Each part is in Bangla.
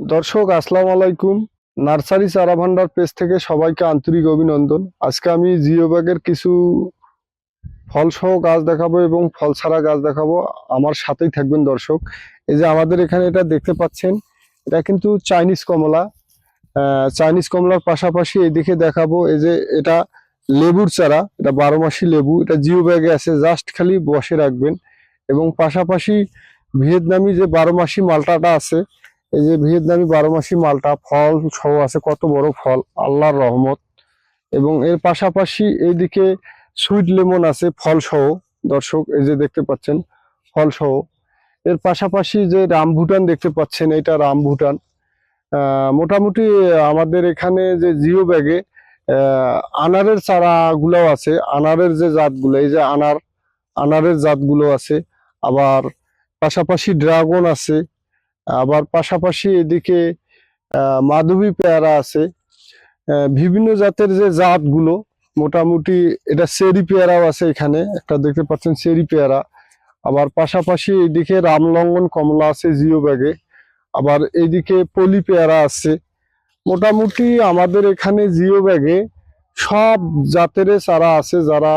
দর্শক, আসসালাম আলাইকুম। নার্সারি চারা ভান্ডার পেজ থেকে সবাইকে আন্তরিক অভিনন্দন। আজকে আমি জিও ব্যাগের কিছু ফলসহ গাছ দেখাবো এবং ফল ছাড়া গাছ দেখাবো। আমার সাথেই থাকবেন দর্শক। এই যে আমাদের এখানে এটা দেখতে পাচ্ছেন, এটা কিন্তু চাইনিজ কমলা। চাইনিজ কমলার পাশাপাশি এদিকে দেখাবো, এই যে এটা লেবুর চারা, এটা বারো মাসি লেবু, এটা জিও ব্যাগে আছে, জাস্ট খালি বসে রাখবেন। এবং পাশাপাশি ভিয়েতনামি যে বারো মাসি মালটাটা আছে এই যে ভিয়েতনামি বারো মাসি মালটা, ফল সহ আছে কত বড় ফল, আল্লাহর রহমত। এবং এর পাশাপাশি এইদিকে সুইট লেমন আছে, ফল সহ, দর্শক, এই যে দেখতে পাচ্ছেন, ফল সহ। এর পাশাপাশি যে রামভুটান দেখতে পাচ্ছেন এটা রামভুটান। মোটামুটি আমাদের এখানে যে জিও ব্যাগে আনারের চারাগুলোও আছে, আনারের যে জাতগুলো, এই যে আনার, আনারের জাতগুলো আছে। আবার পাশাপাশি ড্রাগন আছে আবার পাশাপাশি এদিকে মাধবী পেয়ারা আছে। বিভিন্ন জাতের যে জাতগুলো, মোটামুটি এটা চেরি পেয়ারাও আছে এখানে, একটা দেখতে পাচ্ছেন চেরি পেয়ারা। আবার পাশাপাশি এইদিকে রামলঙ্গন কমলা আছে জিও ব্যাগে। আবার এইদিকে পলি পেয়ারা আছে। মোটামুটি আমাদের এখানে জিও ব্যাগে সব জাতের চারা আছে যারা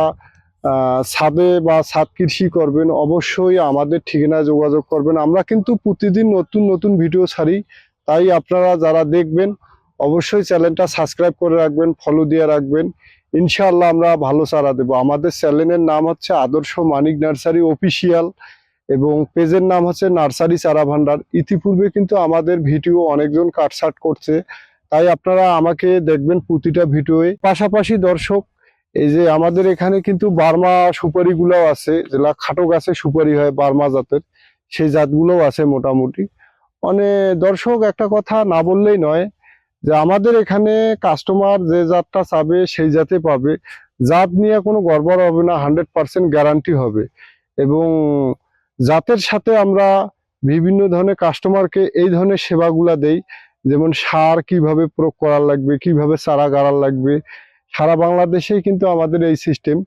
ছাদে বা ছাদ কৃষি করবেন, অবশ্যই আমাদের ঠিকানায় যোগাযোগ করবেন। আমরা কিন্তু প্রতিদিন নতুন নতুন ভিডিও ছাড়ি, তাই আপনারা যারা দেখবেন, অবশ্যই চ্যানেলটা সাবস্ক্রাইব করে রাখবেন ফলো দিয়ে রাখবেন। ইনশাআল্লাহ আমরা ভালো চারা দেবো। আমাদের চ্যানেলের নাম হচ্ছে আদর্শ মানিক নার্সারি অফিসিয়াল এবং পেজের নাম হচ্ছে নার্সারি চারা ভান্ডার। ইতিপূর্বে কিন্তু আমাদের ভিডিও অনেকজন কাটসাট করছে, তাই আপনারা আমাকে দেখবেন প্রতিটা ভিডিওয়ে। পাশাপাশি দর্শক এই যে আমাদের এখানে কিন্তু বার্মা সুপারিগুলোও আছে, যেগুলা খাটো গাছে সুপারি হয় বার্মা জাতের, সেই জাতগুলোও আছে মোটামুটি। মানে দর্শক, একটা কথা না বললেই নয় যে আমাদের এখানে কাস্টমার যে জাতটা চাবে সেই জাতে পাবে। জাত নিয়ে কোনো গড়বড় হবে না হান্ড্রেড পার্সেন্ট গ্যারান্টি হবে। এবং জাতের সাথে আমরা বিভিন্ন ধরনের কাস্টমারকে এই ধরনের সেবাগুলা দেই। যেমন সার কীভাবে প্রয়োগ করার লাগবে, কীভাবে চারা গাড়ার লাগবে সারা বাংলাদেশেই কিন্তু আমাদের এই সিস্টেম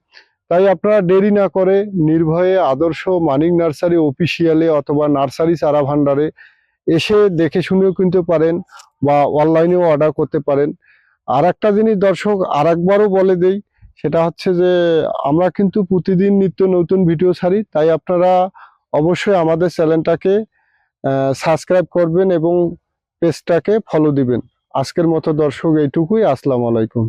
তাই আপনারা দেরি না করে নির্ভয়ে আদর্শ মানিক নার্সারি অফিসিয়ালে অথবা নার্সারি চারা ভান্ডারে এসে দেখে শুনেও কিনতে পারেন বা অনলাইনেও অর্ডার করতে পারেন। আর একটা জিনিস দর্শক আর একবারও বলে দেই, সেটা হচ্ছে যে আমরা কিন্তু প্রতিদিন নিত্য নতুন ভিডিও ছাড়ি, তাই আপনারা অবশ্যই আমাদের চ্যানেলটাকে সাবস্ক্রাইব করবেন এবং পেজটাকে ফলো দিবেন। আজকের মতো দর্শক এইটুকুই, আসসালামু আলাইকুম।